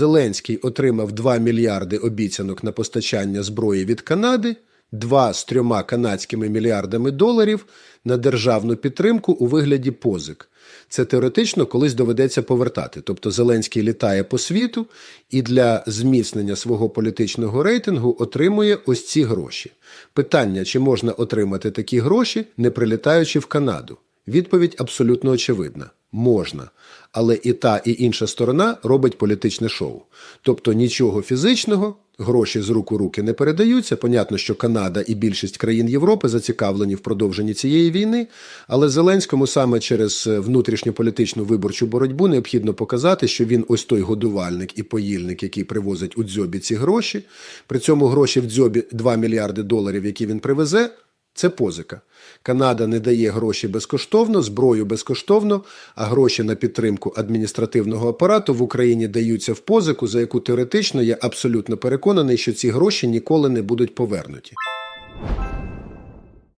Зеленський отримав 2 мільярди обіцянок на постачання зброї від Канади, 2 з трьома канадськими мільярдами доларів на державну підтримку у вигляді позик. Це теоретично колись доведеться повертати. Тобто Зеленський літає по світу і для зміцнення свого політичного рейтингу отримує ось ці гроші. Питання, чи можна отримати такі гроші, не прилітаючи в Канаду? Відповідь абсолютно очевидна: можна. Але і та, і інша сторона робить політичне шоу. Тобто нічого фізичного, гроші з рук у руки не передаються. Понятно, що Канада і більшість країн Європи зацікавлені в продовженні цієї війни, але Зеленському саме через е, внутрішньополітичну виборчу боротьбу необхідно показати, що він ось той годувальник і поїльник, який привозить у дзьобі ці гроші. При цьому гроші в дзьобі 2 мільярди доларів, які він привезе, це позика. Канада не дає гроші безкоштовно, зброю безкоштовно, а гроші на підтримку адміністративного апарату в Україні даються в позику, за яку теоретично я абсолютно переконаний, що ці гроші ніколи не будуть повернуті.